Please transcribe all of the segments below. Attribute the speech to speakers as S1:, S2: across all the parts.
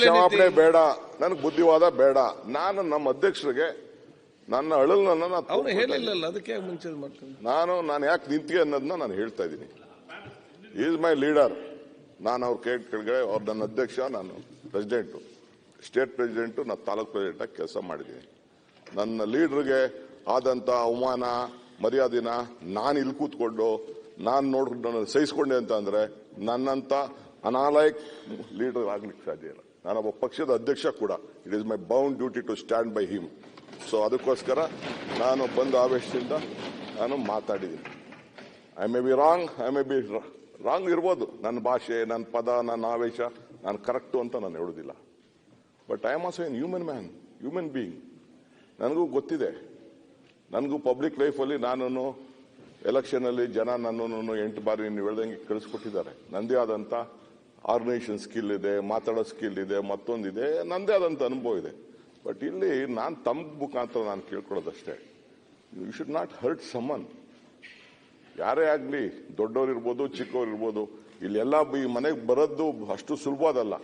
S1: ಕ್ಷಮಾಪಣೆ ಬೇಡ. ನನಗೆ ಬುದ್ಧಿವಾದ ಬೇಡ. ನಾನು ನಮ್ಮ ಅಧ್ಯಕ್ಷರಿಗೆ ನನ್ನ ಅಳಲ್ ನಾನು ನಾನು ಯಾಕೆ ನಿಂತಿಗೆ ಅನ್ನೋದನ್ನ ನಾನು ಹೇಳ್ತಾ ಇದ್ದೀನಿ. ಈಸ್ ಮೈ ಲೀಡರ್ ನಾನು ಅವ್ರ ಕೇಟ್ ಕೆಳಗಡೆ ಅವ್ರ ನನ್ನ ಅಧ್ಯಕ್ಷ ನಾನು ಪ್ರೆಸಿಡೆಂಟು ಸ್ಟೇಟ್ ಪ್ರೆಸಿಡೆಂಟು ನಾನು ತಾಲೂಕ್ ಪ್ರೆಸಿಡೆಂಟ್ ಆಗಿ ಕೆಲಸ ಮಾಡಿದ್ದೀನಿ. ನನ್ನ ಲೀಡರ್ಗೆ ಆದಂತ ಅವಮಾನ ಮರ್ಯಾದಿನ ನಾನು ಇಲ್ಲಿ ಕೂತ್ಕೊಂಡು ನಾನು ನಾನು ಸಹಿಸ್ಕೊಂಡೆ ಅಂತ ಅಂದ್ರೆ ನನ್ನಂತ ಅನಾಲಯಕ್ ಲೀಡರ್ ಆಗ್ಲಿಕ್ಕೆ ಸಾಧ್ಯ ಇಲ್ಲ. ನಾನೊಬ್ಬ ಪಕ್ಷದ ಅಧ್ಯಕ್ಷ ಕೂಡ. It is my bound duty to stand by him so ಅದಕ್ಕೋಸ್ಕರ ನಾನು ಬಂದ ಆವೇಶದಿಂದ ನಾನು ಮಾತಾಡಿದ್ದೀನಿ. I may be wrong I may be wrong ಇರ್ಬೋದು. ನನ್ನ ಭಾಷೆ, ನನ್ನ ಪದ, ನನ್ನ ಆವೇಶ, ನಾನು ಕರೆಕ್ಟು ಅಂತ ನಾನು ಹೇಳೋದಿಲ್ಲ. But I am also an human man human being ನನಗೂ ಗೊತ್ತಿದೆ. ನನಗೂ ಪಬ್ಲಿಕ್ ಲೈಫಲ್ಲಿ ನಾನು ಎಲೆಕ್ಷನಲ್ಲಿ ಜನ ನನ್ನನ್ನು ಎಂಟು ಬಾರಿ ನೀವು ಹೇಳ್ದಂಗೆ ಕಳಿಸ್ಕೊಟ್ಟಿದ್ದಾರೆ. ನಂದೇ ಆದಂಥ ಆರ್ಗನೈಸೇಷನ್ ಸ್ಕಿಲ್ ಇದೆ, ಮಾತಾಡೋ ಸ್ಕಿಲ್ ಇದೆ, ಮತ್ತೊಂದಿದೆ, ನಂದೇ ಆದಂಥ ಅನುಭವ ಇದೆ. ಬಟ್ ಇಲ್ಲಿ ನಾನು ತಮ್ಮ ಮುಖಾಂತರ ನಾನು ಕೇಳ್ಕೊಳ್ಳೋದಷ್ಟೇ. You should not hurt someone ಯಾರೇ ಆಗಲಿ, ದೊಡ್ಡವ್ರು ಇರ್ಬೋದು, ಚಿಕ್ಕವ್ರು ಇರ್ಬೋದು, ಇಲ್ಲೆಲ್ಲ ಈ ಮನೆಗೆ ಬರೋದು ಅಷ್ಟು ಸುಲಭದಲ್ಲ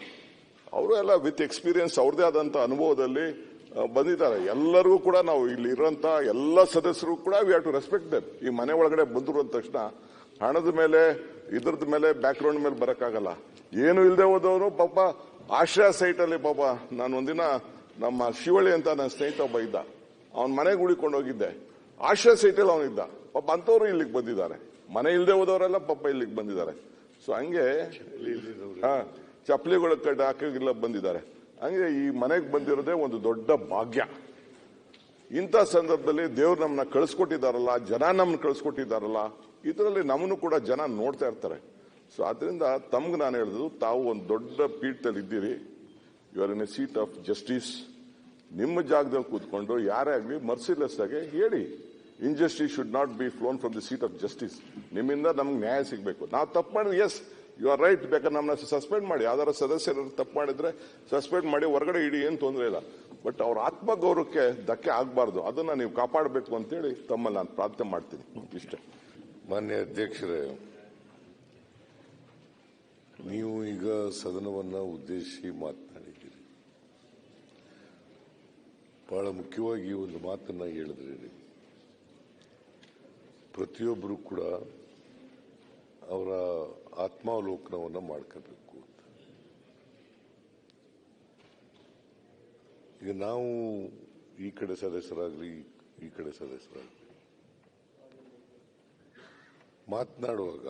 S1: ಅವರು ಎಲ್ಲ ವಿತ್ ಎಕ್ಸ್ಪೀರಿಯನ್ಸ್ ಅವ್ರದೇ ಆದಂತ ಅನುಭವದಲ್ಲಿ ಬಂದಿದ್ದಾರೆ. ಎಲ್ಲರಿಗೂ ಕೂಡ ನಾವು ಇಲ್ಲಿ ಇರುವಂತ ಎಲ್ಲ ಸದಸ್ಯರು ಕೂಡ we have to respect them ಈ ಮನೆ ಒಳಗಡೆ ಬಂದರು ಅಂದ ತಕ್ಷಣ ಹಣದ ಮೇಲೆ ಇದ್ರದ ಮೇಲೆ ಬ್ಯಾಕ್ ಗ್ರೌಂಡ್ ಮೇಲೆ ಬರಕ್ಕಾಗಲ್ಲ. ಏನು ಇಲ್ಲದೆ ಹೋದವರು ಪಾಪ ಆಶ್ರಯ ಸೈಟ್ ಅಲ್ಲಿ ಪಾಪ ನಾನು ಒಂದಿನ ನಮ್ಮ ಶಿವಳ್ಳಿ ಅಂತ ನನ್ನ ಸ್ನೇಹಿತ ಒಬ್ಬ ಇದ್ದ. ಅವನ ಮನೆಗೆ ಉಳಿಕೊಂಡು ಹೋಗಿದ್ದೆ. ಆಶ್ರಯ ಸೈಟಲ್ಲಿ ಅವನಿದ್ದ. ಪಾಪ ಅಂತವ್ರು ಇಲ್ಲಿಗೆ ಬಂದಿದ್ದಾರೆ. ಮನೆ ಇಲ್ಲದೆ ಹೋದವರೆಲ್ಲ ಪಾಪ ಇಲ್ಲಿಗೆ ಬಂದಿದ್ದಾರೆ. ಸೊ ಹಂಗೆ ಇಲ್ಲಿ ಚಪ್ಪಲಿಗಳ ಕಡೆ ಹಾಕಿಲ್ಲ ಬಂದಿದ್ದಾರೆ. ಹಂಗೆ ಈ ಮನೆಗೆ ಬಂದಿರೋದೇ ಒಂದು ದೊಡ್ಡ ಭಾಗ್ಯ. ಇಂಥ ಸಂದರ್ಭದಲ್ಲಿ ದೇವ್ರು ನಮ್ಮನ್ನ ಕಳಿಸ್ಕೊಟ್ಟಿದ್ದಾರಲ್ಲ, ಜನ ನಮ್ಮನ್ನ ಕಳಿಸ್ಕೊಟ್ಟಿದ್ದಾರಲ್ಲ ಇದರಲ್ಲಿ ನಮ್ಮನ್ನು ಕೂಡ ಜನ ನೋಡ್ತಾ ಇರ್ತಾರೆ. ಸೊ ಅದರಿಂದ ತಮ್ಗೆ ನಾನು ಹೇಳಿದ್ರು ತಾವು ಒಂದು ದೊಡ್ಡ ಪೀಠದಲ್ಲಿ ಇದ್ದೀರಿ. You are in a seat of justice ನಿಮ್ಮ ಜಾಗದಲ್ಲಿ ಕೂತ್ಕೊಂಡು ಯಾರೇ ಆಗಲಿ ಮರ್ಸಿಲೆಸ್ ಆಗಿ ಹೇಳಿ. Injustice should not be flown from the seat of justice ನಿಮ್ಮಿಂದ ನಮ್ಗೆ ನ್ಯಾಯ ಸಿಗಬೇಕು. ನಾವು ತಪ್ಪು ಮಾಡಿದ್ರೆ ಎಸ್ ಯು ಆರ್ ರೈಟ್ ಬೇಕಾದ್ರೆ ನಮ್ಮನ್ನ ಸಸ್ಪೆಂಡ್ ಮಾಡಿ. ಯಾವ್ದಾರ ಸದಸ್ಯರು ತಪ್ಪು ಮಾಡಿದ್ರೆ ಸಸ್ಪೆಂಡ್ ಮಾಡಿ ಹೊರಗಡೆ ಇಡಿ, ಏನು ತೊಂದರೆ ಇಲ್ಲ. ಬಟ್ ಅವ್ರ ಆತ್ಮಗೌರವಕ್ಕೆ ಧಕ್ಕೆ ಆಗಬಾರ್ದು. ಅದನ್ನ ನೀವು ಕಾಪಾಡಬೇಕು ಅಂತೇಳಿ ತಮ್ಮಲ್ಲಿ ನಾನು ಪ್ರಾರ್ಥನೆ ಮಾಡ್ತೀನಿ. ಇಷ್ಟ.
S2: ಮಾನ್ಯ ಅಧ್ಯಕ್ಷರೇ, ನೀವು ಈಗ ಸದನವನ್ನು ಉದ್ದೇಶಿಸಿ ಮಾತನಾಡಿದ್ದೀರಿ. ಬಹಳ ಮುಖ್ಯವಾಗಿ ಒಂದು ಮಾತನ್ನ ಹೇಳಿದ್ರಿ. ಪ್ರತಿಯೊಬ್ಬರು ಕೂಡ ಅವರ ಆತ್ಮಾವಲೋಕನವನ್ನು ಮಾಡ್ಕೋಬೇಕು ಅಂತ. ಈಗ ನಾವು ಈ ಕಡೆ ಸದಸ್ಯರಾಗಲಿ, ಈ ಕಡೆ ಸದಸ್ಯರಾಗಲಿ ಮಾತನಾಡುವಾಗ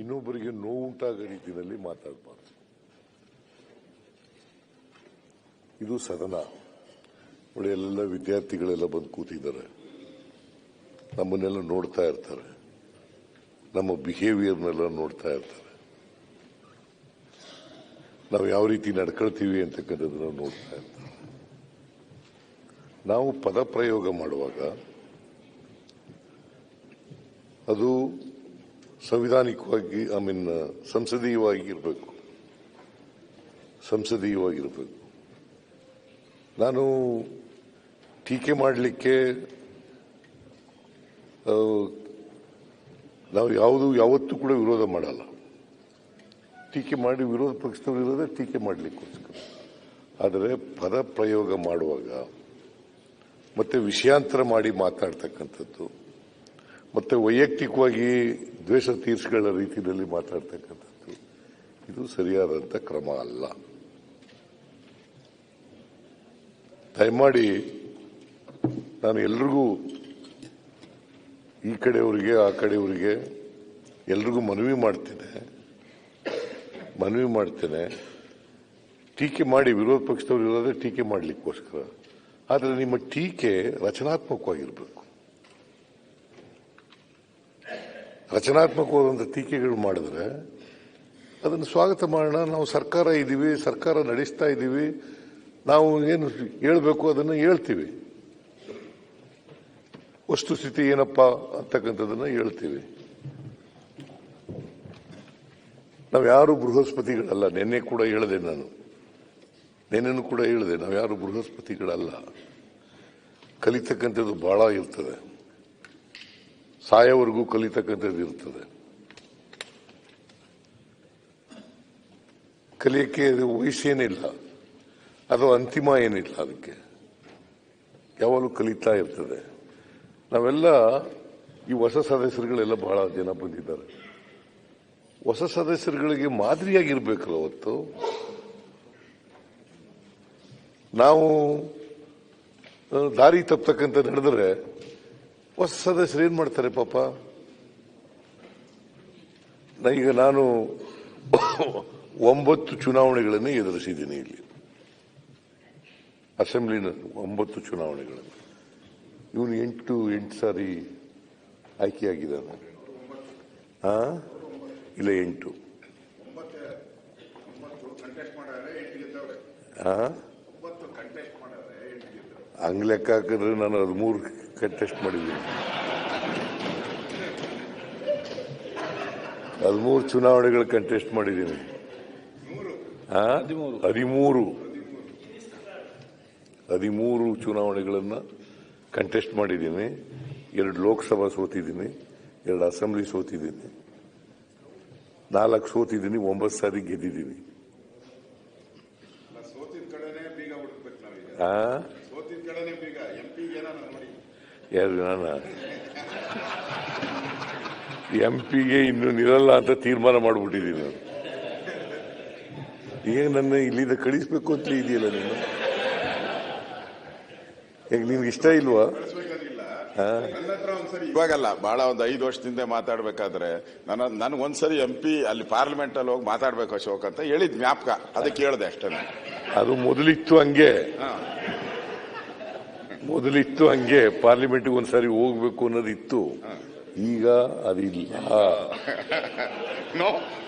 S2: ಇನ್ನೊಬ್ಬರಿಗೆ ನೋವುಂಟಾಗೋ ರೀತಿಯಲ್ಲಿ ಮಾತಾಡಬಾರ್ದು. ಇದು ಸದನ. ನೋಡಿ ಎಲ್ಲ ವಿದ್ಯಾರ್ಥಿಗಳೆಲ್ಲ ಬಂದು ಕೂತಿದ್ದಾರೆ. ನಮ್ಮನ್ನೆಲ್ಲ ನೋಡ್ತಾ ಇರ್ತಾರೆ. ನಮ್ಮ ಬಿಹೇವಿಯರ್ನೆಲ್ಲ ನೋಡ್ತಾ ಇರ್ತಾರೆ. ನಾವು ಯಾವ ರೀತಿ ನಡ್ಕೊಳ್ತೀವಿ ಅಂತಕ್ಕಂಥದ್ದನ್ನ ನೋಡ್ತಾ ಇರ್ತಾರೆ. ನಾವು ಪದ ಪ್ರಯೋಗ ಮಾಡುವಾಗ ಅದು ಸಂವಿಧಾನಿಕವಾಗಿ ಐ ಮೀನ್ ಸಂಸದೀಯವಾಗಿ ಇರಬೇಕು. ಸಂಸದೀಯವಾಗಿರಬೇಕು ನಾನು ಟೀಕೆ ಮಾಡಲಿಕ್ಕೆ ನಾವು ಯಾವುದು ಯಾವತ್ತೂ ಕೂಡ ವಿರೋಧ ಮಾಡಲ್ಲ. ಟೀಕೆ ಮಾಡಿ ವಿರೋಧ ಪಕ್ಷದವರು ಇರೋದೇ ಟೀಕೆ ಮಾಡಲಿಕ್ಕೋಸ್ಕರ. ಆದರೆ ಪದ ಪ್ರಯೋಗ ಮಾಡುವಾಗ, ಮತ್ತೆ ವಿಷಯಾಂತರ ಮಾಡಿ ಮಾತಾಡ್ತಕ್ಕಂಥದ್ದು, ಮತ್ತೆ ವೈಯಕ್ತಿಕವಾಗಿ ದ್ವೇಷ ತೀರ್ಸ್ಗಳ ರೀತಿಯಲ್ಲಿ ಮಾತಾಡ್ತಕ್ಕಂಥದ್ದು, ಇದು ಸರಿಯಾದಂಥ ಕ್ರಮ ಅಲ್ಲ. ದಯಮಾಡಿ ನಾನು ಎಲ್ರಿಗೂ ಈ ಕಡೆಯವರಿಗೆ ಆ ಕಡೆಯವರಿಗೆ ಎಲ್ರಿಗೂ ಮನವಿ ಮಾಡ್ತೇನೆ. ಮನವಿ ಮಾಡ್ತೇನೆ. ಟೀಕೆ ಮಾಡಿ, ವಿರೋಧ ಪಕ್ಷದವರು ಇರೋದೇ ಟೀಕೆ ಮಾಡಲಿಕ್ಕೋಸ್ಕರ. ಆದರೆ ನಿಮ್ಮ ಟೀಕೆ ರಚನಾತ್ಮಕವಾಗಿರಬೇಕು. ರಚನಾತ್ಮಕವಾದಂಥ ಟೀಕೆಗಳು ಮಾಡಿದ್ರೆ ಅದನ್ನು ಸ್ವಾಗತ ಮಾಡೋಣ. ನಾವು ಸರ್ಕಾರ ಇದ್ದೀವಿ, ಸರ್ಕಾರ ನಡೆಸ್ತಾ ಇದ್ದೀವಿ. ನಾವು ಏನು ಹೇಳ್ಬೇಕು ಅದನ್ನು ಹೇಳ್ತೀವಿ. ವಸ್ತುಸ್ಥಿತಿ ಏನಪ್ಪ ಅಂತಕ್ಕಂಥದ್ದನ್ನು ಹೇಳ್ತೀವಿ. ನಾವು ಯಾರು ಬೃಹಸ್ಪತಿಗಳಲ್ಲ, ನಿನ್ನೆ ಕೂಡ ಹೇಳಿದೆ ನಾನು. ನಿನ್ನೆನೂ ಕೂಡ ಹೇಳಿದೆ, ನಾವು ಯಾರು ಬೃಹಸ್ಪತಿಗಳಲ್ಲ. ಕಲಿತಕ್ಕಂಥದ್ದು ಬಹಳ ಇರ್ತದೆ. ಸಾಯವರೆಗೂ ಕಲಿತಕ್ಕಂಥದ್ದು ಇರ್ತದೆ. ಕಲಿಯಕ್ಕೆ ವಯಸ್ಸೇನಿಲ್ಲ ಅದು ಅಂತಿಮ ಏನಿಲ್ಲ ಅದಕ್ಕೆ. ಯಾವಾಗಲೂ ಕಲಿತಾ ಇರ್ತದೆ. ನಾವೆಲ್ಲ ಈ ಹೊಸ ಸದಸ್ಯರುಗಳೆಲ್ಲ ಬಹಳ ಜನ ಬಂದಿದ್ದಾರೆ. ಹೊಸ ಸದಸ್ಯರುಗಳಿಗೆ ಮಾದರಿಯಾಗಿರ್ಬೇಕಲ್ಲ ಅವತ್ತು? ನಾವು ದಾರಿ ತಪ್ಪತಕ್ಕಂತ ನಡೆದ್ರೆ ಹೊಸ ಸದಸ್ಯರು ಏನ್ ಮಾಡ್ತಾರೆ ಪಾಪ? ಈಗ ನಾನು ಒಂಬತ್ತು ಚುನಾವಣೆಗಳನ್ನು ಎದುರಿಸಿದ್ದೀನಿ ಇಲ್ಲಿ. ಅಸೆಂಬ್ಲಿನ ಒಂಬತ್ತು ಚುನಾವಣೆಗಳನ್ನು. ಇವನು ಎಂಟು ಎಂಟು ಸಾರಿ ಆಯ್ಕೆಯಾಗಿದ್ದಾನೆ. ಹಾ ಇಲ್ಲ ಎಂಟು. ಹಂಗ್ ಲೆಕ್ಕ ಹಾಕಿದ್ರೆ ನಾನು ಹದಿಮೂರು ಕಂಟೆಸ್ಟ್ ಮಾಡಿದ್ದೀನಿ. ಹದಿಮೂರು ಚುನಾವಣೆಗಳು ಕಂಟೆಸ್ಟ್ ಮಾಡಿದ್ದೀನಿ? ಹದಿಮೂರು. ಹದಿಮೂರು ಚುನಾವಣೆಗಳನ್ನ ಕಂಟೆಸ್ಟ್ ಮಾಡಿದ್ದೀನಿ. ಎರಡು ಲೋಕಸಭಾ ಸೋತಿದ್ದೀನಿ. ಎರಡು ಅಸೆಂಬ್ಲಿ ಸೋತಿದ್ದೀನಿ. ನಾಲ್ಕು ಸೋತಿದ್ದೀನಿ ಒಂಬತ್ತು ಸಾರಿ ಗೆದ್ದಿದ್ದೀನಿ. ಯಾರು ನಾನು? ಎಂ ಪಿಗೆ ಇನ್ನು ನಿರಲ್ಲ ಅಂತ ತೀರ್ಮಾನ ಮಾಡಿಬಿಟ್ಟಿದ್ದೀನಿ ನಾನು. ಈಗ ನನ್ನ ಇಲ್ಲಿಂದ ಕಳಿಸ್ಬೇಕು ಅಂತ ಇದೆಯಲ್ಲ ನೀನು? ಈಗ ನಿಮ್ಗೆ ಇಷ್ಟ ಇಲ್ವಾ?
S3: ಇವಾಗಲ್ಲ ಬಹಳ ಒಂದು ಐದು ವರ್ಷದಿಂದ ಮಾತಾಡ್ಬೇಕಾದ್ರೆ ನನ್ನ ನನ್ಗೆ ಒಂದ್ಸರಿ ಎಂ ಪಿ ಅಲ್ಲಿ ಪಾರ್ಲಿಮೆಂಟ್ ಅಲ್ಲಿ ಹೋಗಿ ಮಾತಾಡ್ಬೇಕು ಅಶೋಕ್ ಅಂತ ಹೇಳಿದ್ ಜ್ಞಾಪಕ. ಅದಕ್ಕೆ ಕೇಳಿದೆ ಅಷ್ಟೇ
S2: ಅದು ಮೊದಲಿತ್ತು ಹಂಗೆ. ಮೊದಲಿತ್ತು ಹಂಗೆ. ಪಾರ್ಲಿಮೆಂಟ್ಗೆ ಒಂದ್ಸರಿ ಹೋಗ್ಬೇಕು ಅನ್ನೋದಿತ್ತು. ಈಗ ಅದಿಲ್ಲ.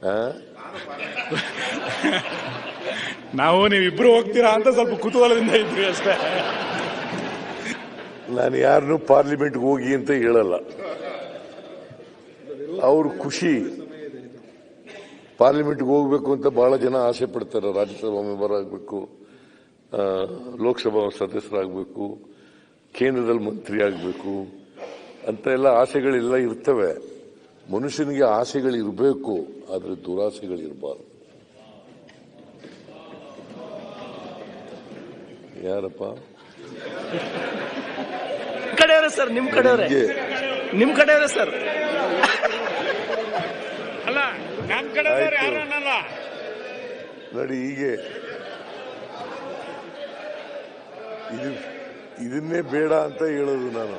S4: ನಾವು ನೀವಿಬ್ರು ಹೋಗ್ತೀರಾ ಅಂತ ಸ್ವಲ್ಪ ಕುತೂಹಲದಿಂದ ಇದ್ವಿ ಅಷ್ಟೇ.
S2: ನಾನು ಯಾರನ್ನು ಪಾರ್ಲಿಮೆಂಟ್ಗೆ ಹೋಗಿ ಅಂತ ಹೇಳಲ್ಲ. ಅವ್ರ ಖುಷಿ. ಪಾರ್ಲಿಮೆಂಟ್ಗೆ ಹೋಗ್ಬೇಕು ಅಂತ ಬಹಳ ಜನ ಆಸೆ ಪಡ್ತಾರೆ. ರಾಜ್ಯಸಭಾ ಮೆಂಬರ್ ಆಗಬೇಕು ಲೋಕಸಭಾ ಸದಸ್ಯರಾಗಬೇಕು ಕೇಂದ್ರದಲ್ಲಿ ಮಂತ್ರಿ ಆಗಬೇಕು ಅಂತ ಎಲ್ಲ ಆಸೆಗಳೆಲ್ಲ ಇರ್ತವೆ. ಮನುಷ್ಯನಿಗೆ ಆಸೆಗಳಿರಬೇಕು ಆದರೆ ದುರಾಸೆಗಳಿರಬಾರ್ದು. ಯಾರಪ್ಪ?
S5: ಕಡೆಯವರೇ ಸರ್ ನಿಮ್ ಕಡೆಯವರೇ. ನಿಮ್ ಕಡೆಯವರೇ ಸರ್
S4: ಅಲ್ಲ ನಮ್ ಕಡೆ
S2: ಆಯ್ತು.
S4: ಯಾರು ಅನ್ನಲ್ಲ.
S2: ನೋಡಿ ಹೀಗೆ. ಇದು ಇದನ್ನೇ ಬೇಡ ಅಂತ ಹೇಳೋದು ನಾನು.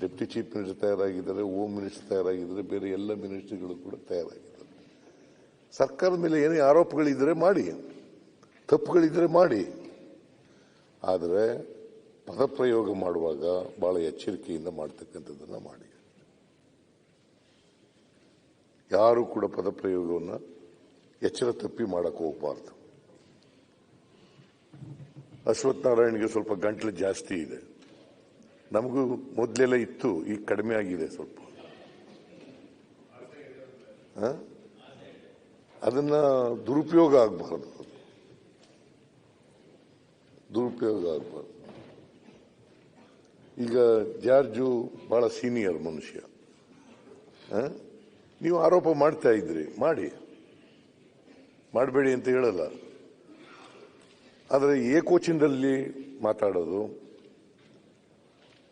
S2: ಡೆಪ್ಟಿ ಚೀಫ್ ಮಿನಿಸ್ಟರ್ ತಯಾರಾಗಿದ್ದಾರೆ, ಹೋಮ್ ಮಿನಿಸ್ಟರ್ ತಯಾರಾಗಿದ್ದಾರೆ, ಬೇರೆ ಎಲ್ಲ ಮಿನಿಸ್ಟ್ರಿಗಳು ಕೂಡ ತಯಾರಾಗಿದ್ದಾರೆ. ಸರ್ಕಾರದ ಮೇಲೆ ಏನೇ ಆರೋಪಗಳಿದ್ದರೆ ಮಾಡಿ ತಪ್ಪುಗಳಿದ್ದರೆ ಮಾಡಿ. ಆದರೆ ಪದಪ್ರಯೋಗ ಮಾಡುವಾಗ ಬಹಳ ಎಚ್ಚರಿಕೆಯಿಂದ ಮಾಡ್ತಕ್ಕಂಥದ್ದನ್ನು ಮಾಡಿ. ಯಾರು ಕೂಡ ಪದಪ್ರಯೋಗವನ್ನು ಎಚ್ಚರ ತಪ್ಪಿ ಮಾಡಕ್ಕೆ ಹೋಗಬಾರ್ದು. ಅಶ್ವಥ್ ನಾರಾಯಣ್ಗೆ ಸ್ವಲ್ಪ ಗಂಟ್ಲು ಜಾಸ್ತಿ ಇದೆ. ನಮಗೂ ಮೊದಲೆಲ್ಲ ಇತ್ತು, ಈಗ ಕಡಿಮೆ ಆಗಿದೆ ಸ್ವಲ್ಪ? ಅದನ್ನ ದುರುಪಯೋಗ ಆಗಬಾರ್ದು. ದುರುಪಯೋಗ ಆಗಬಾರ್ದು. ಈಗ ಜಾರ್ಜು ಬಹಳ ಸೀನಿಯರ್ ಮನುಷ್ಯ? ನೀವು ಆರೋಪ ಮಾಡ್ತಾ ಇದ್ರಿ, ಮಾಡಿ. ಮಾಡಬೇಡಿ ಅಂತ ಹೇಳಲ್ಲ. ಆದರೆ ಏಕೋಚಿನದಲ್ಲಿ ಮಾತಾಡೋದು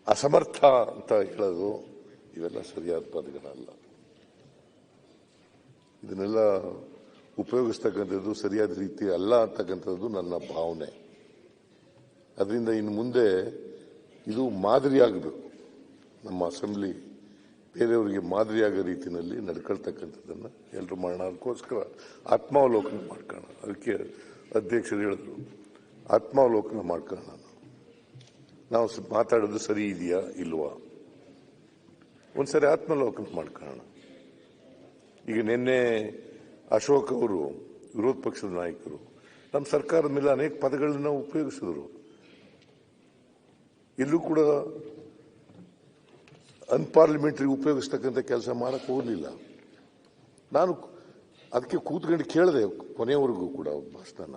S2: ಅಸಮರ್ಥ ಅಂತ ಹೇಳೋದು ಇವೆಲ್ಲ ಸರಿಯಾದ ಪದಗಳಲ್ಲ ಇದನ್ನೆಲ್ಲ ಉಪಯೋಗಿಸ್ತಕ್ಕಂಥದ್ದು ಸರಿಯಾದ ರೀತಿ ಅಲ್ಲ ಅಂತಕ್ಕಂಥದ್ದು ನನ್ನ ಭಾವನೆ. ಅದರಿಂದ ಇನ್ನು ಮುಂದೆ ಇದು ಮಾದರಿಯಾಗಬೇಕು ನಮ್ಮ ಅಸೆಂಬ್ಲಿ ಬೇರೆಯವರಿಗೆ ಮಾದರಿಯಾಗೋ ರೀತಿಯಲ್ಲಿ ನಡ್ಕೊಳ್ತಕ್ಕಂಥದ್ದನ್ನು ಎಲ್ಲರೂ ಮಾಡೋಣ ಅದಕ್ಕೋಸ್ಕರ ಆತ್ಮಾವಲೋಕನ ಮಾಡ್ಕೋಣ ಅದಕ್ಕೆ ಅಧ್ಯಕ್ಷರು ಹೇಳಿದ್ರು, ಆತ್ಮಾವಲೋಕನ ಮಾಡ್ಕೊಳ್ಳೋಣ ನಾವು ಮಾತಾಡೋದು ಸರಿ ಇದೆಯಾ ಇಲ್ವಾ? ಒಂದ್ಸರಿ ಆತ್ಮಾವಲೋಕನ ಮಾಡ್ಕೊಳ್ಳೋಣ. ಈಗ ನಿನ್ನೆ ಅಶೋಕ್ ಅವರು, ವಿರೋಧ ಪಕ್ಷದ ನಾಯಕರು, ನಮ್ಮ ಸರ್ಕಾರದ ಮೇಲೆ ಅನೇಕ ಪದಗಳನ್ನ ಉಪಯೋಗಿಸಿದ್ರು. ಇಲ್ಲೂ ಕೂಡ ಅನ್ಪಾರ್ಲಿಮೆಂಟ್ರಿ ಉಪಯೋಗಿಸ್ತಕ್ಕಂಥ ಕೆಲಸ ಮಾಡಕ್ ಹೋಗಲಿಲ್ಲ. ನಾನು ಅದಕ್ಕೆ ಕೂತ್ಕೊಂಡು ಕೇಳಿದೆ ಕೊನೆಯವರೆಗೂ ಕೂಡ ಭಾಷಣ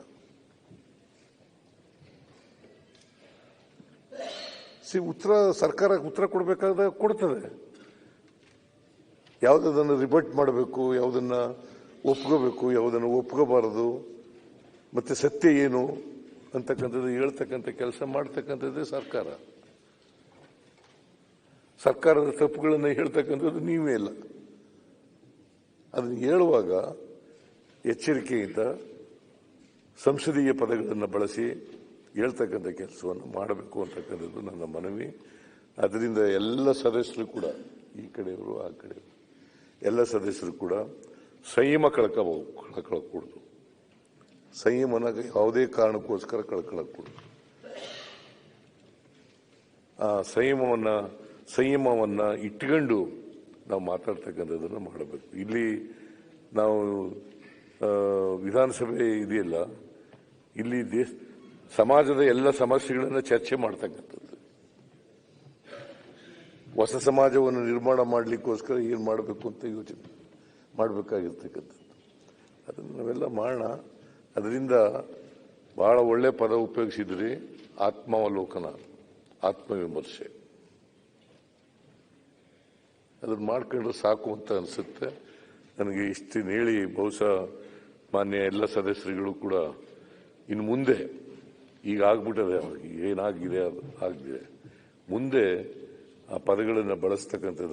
S2: ಸಿ ಉತ್ತರ ಸರ್ಕಾರ ಉತ್ತರ ಕೊಡಬೇಕಾದ ಕೊಡ್ತದೆ. ಯಾವುದನ್ನು ರಿಬರ್ಟ್ ಮಾಡಬೇಕು, ಯಾವುದನ್ನು ಒಪ್ಕೋಬೇಕು, ಯಾವುದನ್ನು ಒಪ್ಕೋಬಾರದು, ಮತ್ತೆ ಸತ್ಯ ಏನು ಅಂತಕ್ಕಂಥದ್ದು ಹೇಳ್ತಕ್ಕಂಥ ಕೆಲಸ ಮಾಡ್ತಕ್ಕಂಥದ್ದೇ ಸರ್ಕಾರ. ಸರ್ಕಾರದ ತಪ್ಪುಗಳನ್ನು ಹೇಳ್ತಕ್ಕಂಥದ್ದು ನೀವೇ ಇಲ್ಲ ಅದನ್ನು ಹೇಳುವಾಗ ಎಚ್ಚರಿಕೆಯಿಂದ ಸಂಸದೀಯ ಪದಗಳನ್ನು ಬಳಸಿ ಹೇಳ್ತಕ್ಕಂಥ ಕೆಲಸವನ್ನು ಮಾಡಬೇಕು ಅಂತಕ್ಕಂಥದ್ದು ನನ್ನ ಮನವಿ. ಅದರಿಂದ ಎಲ್ಲ ಸದಸ್ಯರು ಕೂಡ, ಈ ಕಡೆಯವರು, ಆ ಕಡೆಯವರು, ಎಲ್ಲ ಸದಸ್ಯರು ಕೂಡ ಸಂಯಮ ಕಳ್ಕೋಬಹುದು ಕಳ್ಕೊಳ್ಕೂಡ್ದು. ಸಂಯಮನ ಯಾವುದೇ ಕಾರಣಕ್ಕೋಸ್ಕರ ಕಳ್ಕೊಳ್ಳಕೂಡ್ದು ಆ ಸಂಯಮವನ್ನು ಸಂಯಮವನ್ನು ಇಟ್ಕೊಂಡು ನಾವು ಮಾತಾಡ್ತಕ್ಕಂಥದ್ದನ್ನು ಮಾಡಬೇಕು. ಇಲ್ಲಿ ನಾವು ವಿಧಾನಸಭೆ ಇದೆಯಲ್ಲ, ಇಲ್ಲಿ ದೇಶ ಸಮಾಜದ ಎಲ್ಲ ಸಮಸ್ಯೆಗಳನ್ನು ಚರ್ಚೆ ಮಾಡ್ತಕ್ಕಂಥದ್ದು. ಹೊಸ ಸಮಾಜವನ್ನು ನಿರ್ಮಾಣ ಮಾಡಲಿಕ್ಕೋಸ್ಕರ ಏನು ಮಾಡಬೇಕು ಅಂತ ಯೋಚನೆ ಮಾಡಬೇಕಾಗಿರ್ತಕ್ಕಂಥದ್ದು. ಅದನ್ನು ನಾವೆಲ್ಲ ಮಾಡೋಣ ಅದರಿಂದ ಬಹಳ ಒಳ್ಳೆ ಪದ ಉಪಯೋಗಿಸಿದ್ರಿ, ಆತ್ಮಾವಲೋಕನ, ಆತ್ಮವಿಮರ್ಶೆ. ಅದನ್ನು ಮಾಡ್ಕೊಂಡ್ರೆ ಸಾಕು ಅಂತ ಅನಿಸುತ್ತೆ. ನನಗೆ ಇಷ್ಟನ್ನು ಹೇಳಿ ಬಹುಶಃ ಮಾನ್ಯ ಎಲ್ಲ ಸದಸ್ಯರುಗಳು ಕೂಡ ಇನ್ನು ಮುಂದೆ ಈಗ ಆಗ್ಬಿಟ್ಟದೆ ಏನಾಗಿದೆ ಅದು? ಆಗಿದೆ. ಮುಂದೆ ಆ ಪದಗಳನ್ನು ಬಳಸ್ತಕ್ಕಂಥದ್ದು